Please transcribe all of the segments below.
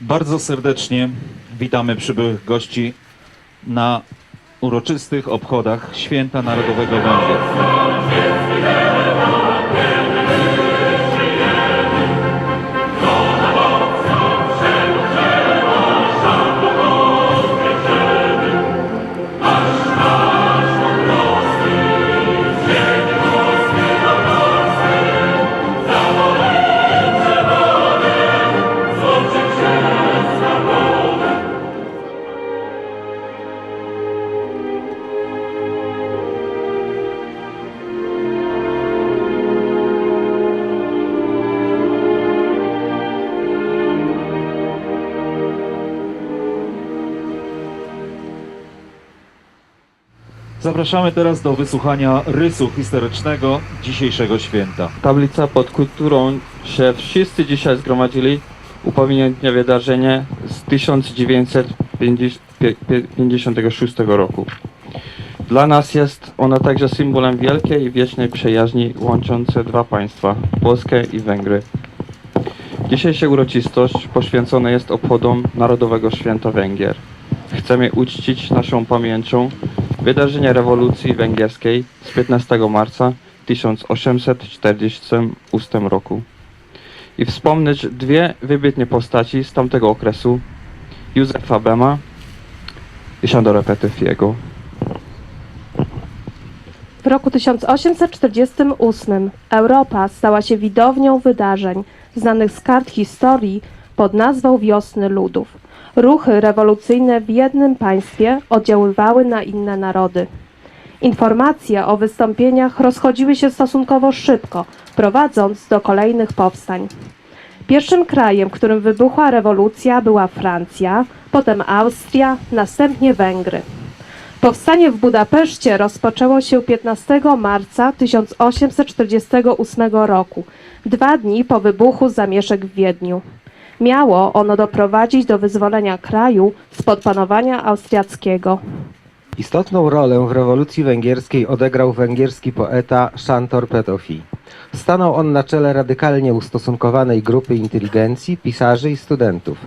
Bardzo serdecznie witamy przybyłych gości na uroczystych obchodach Święta Narodowego Węgier. Zapraszamy teraz do wysłuchania rysu historycznego dzisiejszego święta. Tablica, pod którą się wszyscy dzisiaj zgromadzili, upamiętnia wydarzenie z 1956 roku. Dla nas jest ona także symbolem wielkiej i wiecznej przyjaźni łączącej dwa państwa, Polskę i Węgry. Dzisiejsza uroczystość poświęcona jest obchodom Narodowego Święta Węgier. Chcemy uczcić naszą pamięcią wydarzenia rewolucji węgierskiej z 15 marca 1848 roku i wspomnieć dwie wybitne postaci z tamtego okresu Józefa Bema i Szandora Petefiego. W roku 1848 Europa stała się widownią wydarzeń znanych z kart historii pod nazwą Wiosny Ludów. Ruchy rewolucyjne w jednym państwie oddziaływały na inne narody. Informacje o wystąpieniach rozchodziły się stosunkowo szybko, prowadząc do kolejnych powstań. Pierwszym krajem, w którym wybuchła rewolucja była Francja, potem Austria, następnie Węgry. Powstanie w Budapeszcie rozpoczęło się 15 marca 1848 roku, dwa dni po wybuchu zamieszek w Wiedniu. Miało ono doprowadzić do wyzwolenia kraju spod panowania austriackiego. Istotną rolę w rewolucji węgierskiej odegrał węgierski poeta Szantor Petofi. Stanął on na czele radykalnie ustosunkowanej grupy inteligencji, pisarzy i studentów,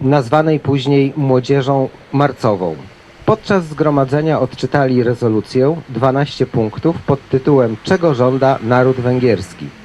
nazwanej później Młodzieżą Marcową. Podczas zgromadzenia odczytali rezolucję 12 punktów pod tytułem Czego żąda naród węgierski?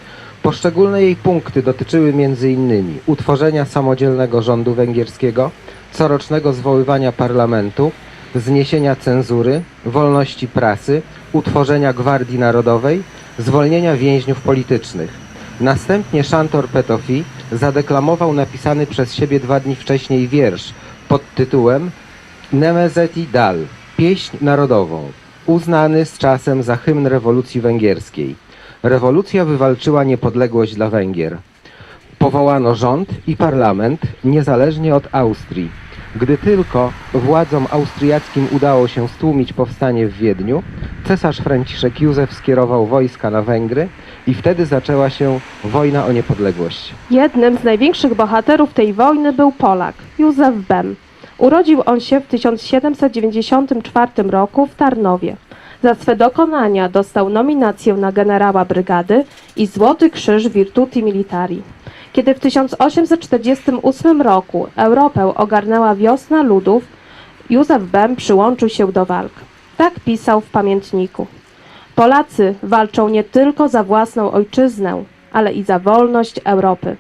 Poszczególne jej punkty dotyczyły m.in. utworzenia samodzielnego rządu węgierskiego, corocznego zwoływania parlamentu, zniesienia cenzury, wolności prasy, utworzenia Gwardii Narodowej, zwolnienia więźniów politycznych. Następnie Szantor Petofi zadeklamował napisany przez siebie dwa dni wcześniej wiersz pod tytułem Nemezeti Dal, pieśń narodową, uznany z czasem za hymn rewolucji węgierskiej. Rewolucja wywalczyła niepodległość dla Węgier. Powołano rząd i parlament niezależnie od Austrii. Gdy tylko władzom austriackim udało się stłumić powstanie w Wiedniu, cesarz Franciszek Józef skierował wojska na Węgry i wtedy zaczęła się wojna o niepodległość. Jednym z największych bohaterów tej wojny był Polak, Józef Bem. Urodził on się w 1794 roku w Tarnowie. Za swe dokonania dostał nominację na generała brygady i Złoty Krzyż Virtuti Militari. Kiedy w 1848 roku Europę ogarnęła wiosna ludów, Józef Bem przyłączył się do walk. Tak pisał w pamiętniku. Polacy walczą nie tylko za własną ojczyznę, ale i za wolność Europy.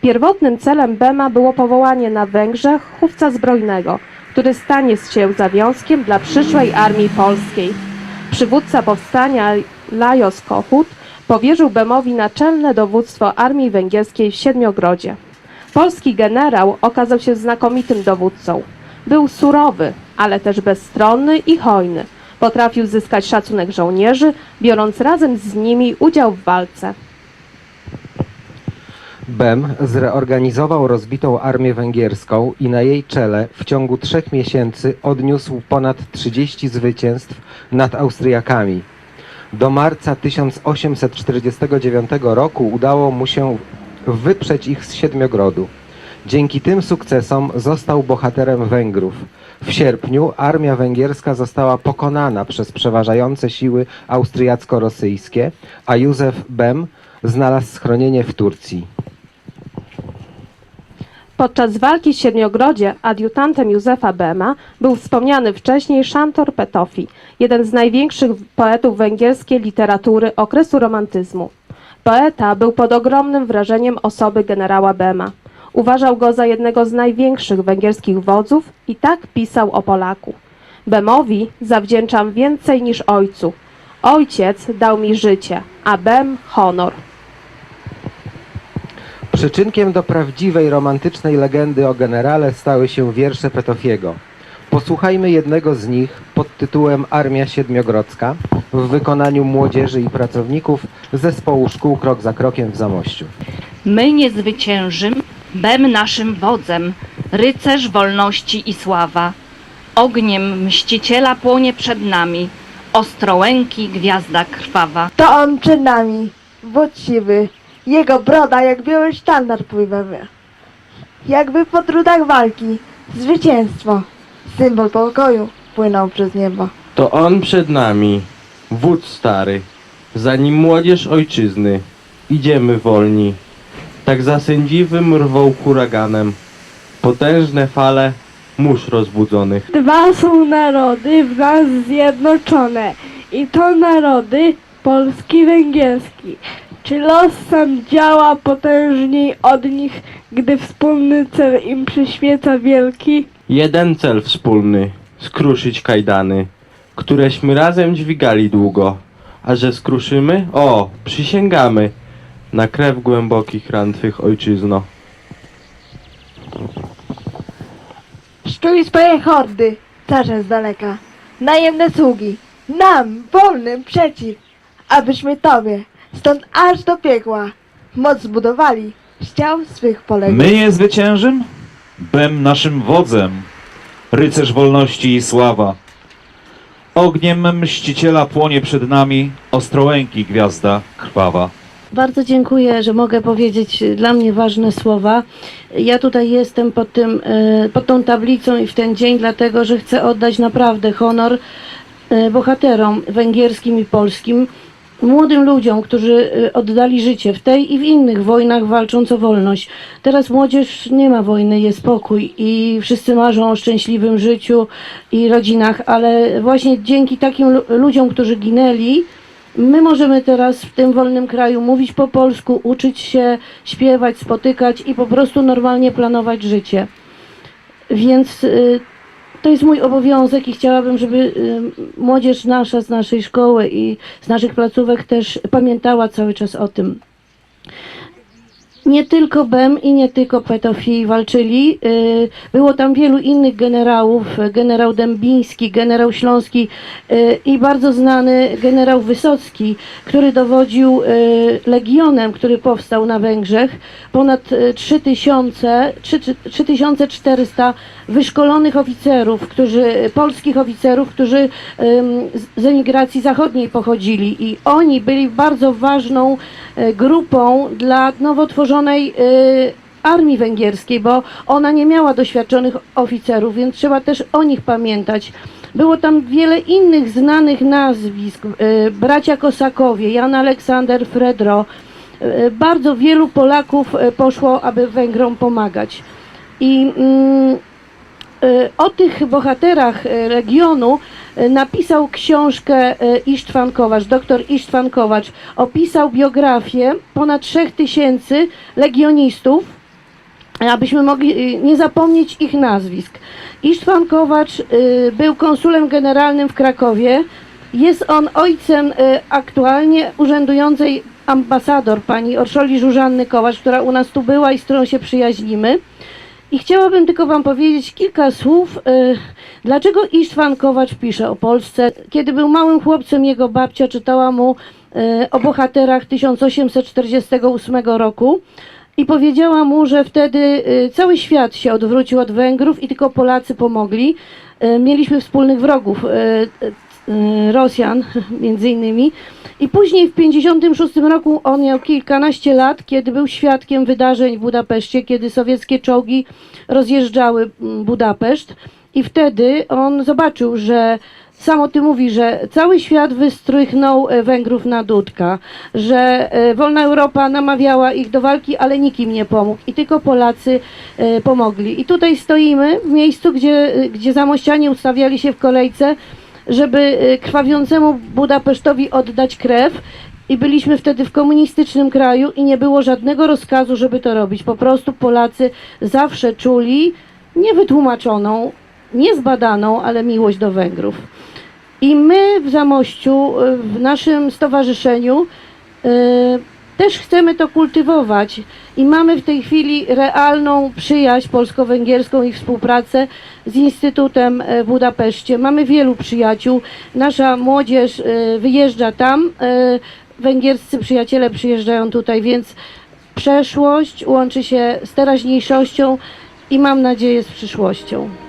Pierwotnym celem Bema było powołanie na Węgrzech chówca zbrojnego, który stanie się zawiązkiem dla przyszłej armii polskiej. Przywódca powstania Lajos Kochut powierzył Bemowi naczelne dowództwo armii węgierskiej w Siedmiogrodzie. Polski generał okazał się znakomitym dowódcą. Był surowy, ale też bezstronny i hojny. Potrafił zyskać szacunek żołnierzy, biorąc razem z nimi udział w walce. Bem zreorganizował rozbitą armię węgierską i na jej czele w ciągu trzech miesięcy odniósł ponad 30 zwycięstw nad Austriakami. Do marca 1849 roku udało mu się wyprzeć ich z Siedmiogrodu. Dzięki tym sukcesom został bohaterem Węgrów. W sierpniu armia węgierska została pokonana przez przeważające siły austriacko-rosyjskie, a Józef Bem znalazł schronienie w Turcji. Podczas walki w Siedmiogrodzie adiutantem Józefa Bema był wspomniany wcześniej Szantor Petofi, jeden z największych poetów węgierskiej literatury okresu romantyzmu. Poeta był pod ogromnym wrażeniem osoby generała Bema. Uważał go za jednego z największych węgierskich wodzów i tak pisał o Polaku. Bemowi zawdzięczam więcej niż ojcu. Ojciec dał mi życie, a Bem honor. Przyczynkiem do prawdziwej romantycznej legendy o generale stały się wiersze Petofiego. Posłuchajmy jednego z nich pod tytułem Armia Siedmiogrodzka w wykonaniu młodzieży i pracowników zespołu szkół Krok za Krokiem w Zamościu. My nie zwyciężym, bem naszym wodzem, rycerz wolności i sława. Ogniem mściciela płonie przed nami, ostrołęki gwiazda krwawa. To on przed nami, wódz siwy, jego broda jak biały sztandar pływowy. Jakby po trudach walki, zwycięstwo, symbol pokoju płynął przez niebo. To on przed nami, wódz stary, za nim młodzież ojczyzny. Idziemy wolni, tak za sędziwym rwą huraganem. Potężne fale mórz rozbudzonych. Dwa są narody w nas zjednoczone i to narody polski węgierski. Czy los sam działa potężniej od nich, gdy wspólny cel im przyświeca wielki? Jeden cel wspólny, skruszyć kajdany, któreśmy razem dźwigali długo. A że skruszymy? O, przysięgamy na krew głębokich ran Twych ojczyzno. Szczuj swoje hordy, carze z daleka, najemne sługi, nam, wolnym, przeciw, abyśmy Tobie, stąd aż do piekła, moc zbudowali, z ciał swych poległych. My nie zwyciężym? Bem naszym wodzem, rycerz wolności i sława. Ogniem mściciela płonie przed nami ostrołęki gwiazda krwawa. Bardzo dziękuję, że mogę powiedzieć dla mnie ważne słowa. Ja tutaj jestem pod, tym, y, pod tą tablicą i w ten dzień, dlatego że chcę oddać naprawdę honor y, bohaterom węgierskim i polskim, młodym ludziom, którzy y, oddali życie w tej i w innych wojnach walcząc o wolność. Teraz młodzież nie ma wojny, jest pokój i wszyscy marzą o szczęśliwym życiu i rodzinach, ale właśnie dzięki takim lu- ludziom, którzy ginęli, My możemy teraz w tym wolnym kraju mówić po polsku, uczyć się, śpiewać, spotykać i po prostu normalnie planować życie. Więc y, to jest mój obowiązek i chciałabym, żeby młodzież nasza z naszej szkoły i z naszych placówek też pamiętała cały czas o tym. Nie tylko BEM i nie tylko pedofili walczyli. y, Było tam wielu innych generałów, generał Dębiński, generał Śląski y, i bardzo znany generał Wysocki, który dowodził y, legionem, który powstał na Węgrzech. Ponad y, 3000, 3 3400 wyszkolonych oficerów, którzy, polskich oficerów, którzy z- emigracji zachodniej pochodzili i oni byli bardzo ważną grupą dla nowo tworzonej e, armii węgierskiej, bo ona nie miała doświadczonych oficerów, więc trzeba też o nich pamiętać. Było tam wiele innych znanych nazwisk, e, bracia Kosakowie, Jan Aleksander Fredro. E, Bardzo wielu Polaków e, poszło, aby Węgrom pomagać. I mm, e, o tych bohaterach e, regionu e, napisał książkę e, Isztwan Kowacz, doktor Isztwan Kowacz. Opisał biografię ponad 3000 legionistów, e, abyśmy mogli e, nie zapomnieć ich nazwisk. Isztwan Kowacz e, był konsulem generalnym w Krakowie. Jest on ojcem e, aktualnie urzędującej ambasador pani Orszoli Żużanny Kowacz, która u nas tu była i z którą się przyjaźnimy. I chciałabym tylko Wam powiedzieć kilka słów, y, dlaczego Isztwan Kowacz pisze o Polsce. Kiedy był małym chłopcem, jego babcia czytała mu y, o bohaterach 1848 roku i powiedziała mu, że wtedy y, cały świat się odwrócił od Węgrów i tylko Polacy pomogli. Mieliśmy wspólnych wrogów, Rosjan między innymi. I później w 1956 roku on miał kilkanaście lat, kiedy był świadkiem wydarzeń w Budapeszcie, kiedy sowieckie czołgi rozjeżdżały mm, Budapeszt. I wtedy on zobaczył, że sam o tym mówi, że cały świat wystrychnął e, Węgrów na dudka, że e, wolna Europa namawiała ich do walki, ale nikt im nie pomógł i tylko Polacy e, pomogli. I tutaj stoimy w miejscu, gdzie, gdzie zamościanie ustawiali się w kolejce, żeby e, krwawiącemu Budapesztowi oddać krew. I byliśmy wtedy w komunistycznym kraju i nie było żadnego rozkazu, żeby to robić. Po prostu Polacy zawsze czuli niewytłumaczoną, niezbadaną, ale miłość do Węgrów. I my w Zamościu, y, w naszym stowarzyszeniu, y, też chcemy to kultywować i mamy w tej chwili realną przyjaźń polsko-węgierską i współpracę z Instytutem e, w Budapeszcie. Mamy wielu przyjaciół. Nasza młodzież e, wyjeżdża tam, e, węgierscy przyjaciele przyjeżdżają tutaj, więc przeszłość łączy się z teraźniejszością i mam nadzieję z przyszłością.